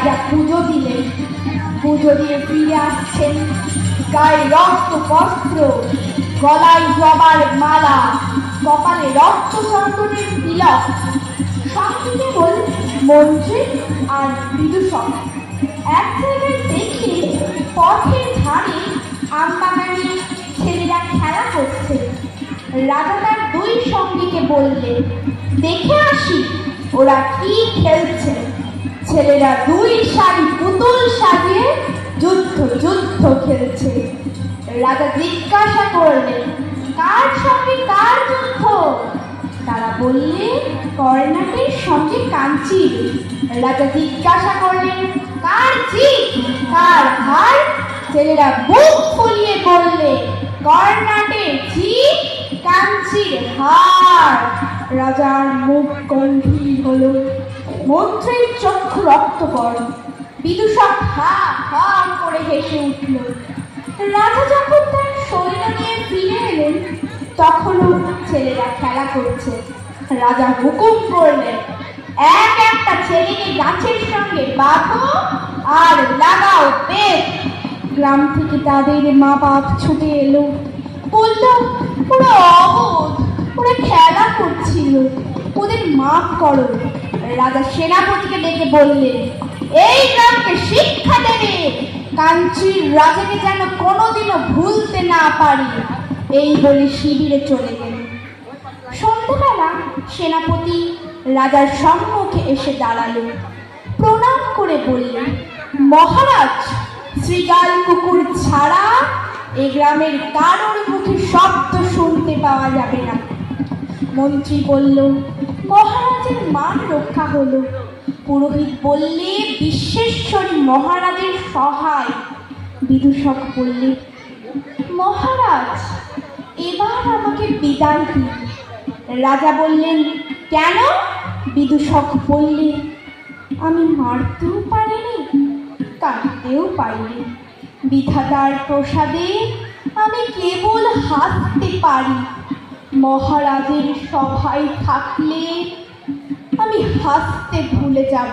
রাজা পুজো দিলেন। পুজো দিয়ে ফিরে আসছেন। গায়ে রক্ত বস্ত্র গলায় জবার মালা, কপালে রক্ত চন্দনের তিলক। সঙ্গে কেবল মন্ত্রী আর বিদূষক, এক জায়গায় দেখে পথের ধারে আমবাগানে ছেলেরা খেলা করছে। রাজা তার দুই সঙ্গীকে বললেন, দেখে আসি, ওরা কি খেলছে? ছেলেরা দুই শাড়ি পুতুল সাজিয়ে যুদ্ধ যুদ্ধ খেলছে। রাজা জিজ্ঞাসা করলেন, কার সঙ্গে কার যুদ্ধ? তারা বললে, কর্ণাটের সঙ্গে কাঞ্চির। রাজা জিজ্ঞাসা করলেন, কার জিত? কার হার? ছেলেরা বুক ফুলিয়ে বললে কর্ণাটের জিত, কাঞ্চির হার। রাজার মুখ হলো মন্ত্রীর চক্ষু রক্তবর্ণ বিদূষক হা হা করে হেসে উঠল। রাজা যখন তার সৈন্য নিয়ে ফিরে এলেন, তখনও ছেলেরা খেলা করছে। রাজা হুকুম করলেন, এক একটা ছেলেকে গাছের সঙ্গে বাঁধো আর লাগাও বেত। গ্রাম থেকে তাদের মা বাপ ছুটে এলো। বলল, ওরা অবোধ, ওরা খেলা করছিল। ওদের মাফ করো। রাজা সেনাপতিকে ডেকে বললেন, এই গ্রামকে শিক্ষা দেবে। কাঞ্চির রাজাকে যেন কোনোদিনও ভুলতে না পারি। এই বলে শিবিরে চলে গেলেন সন্ধ্যাবেলা সেনাপতি রাজার সম্মুখে এসে দাঁড়ালেন প্রণাম করে বললেন, মহারাজ, শ্রীগাল কুকুর ছাড়া এ গ্রামের কারোর মুখে শব্দ শুনতে পাওয়া যাবে না। মন্ত্রী বলল মহারাজের মান রক্ষা হলো। পুরোহিত বললে, বিশ্বেশ্বরী মহারাজের সহায়। বিদূষক বললে, মহারাজ, এবার আমাকে বিদায় দিন। রাজা বললেন, কেন? বিদূষক বললে, আমি মারতেও পারিনি কাটতেও পারিনি। বিধাতার প্রসাদে আমি কেবল হাসতে পারি। মহারাজের সভায় থাকলে আমি হাসতে ভুলে যাব।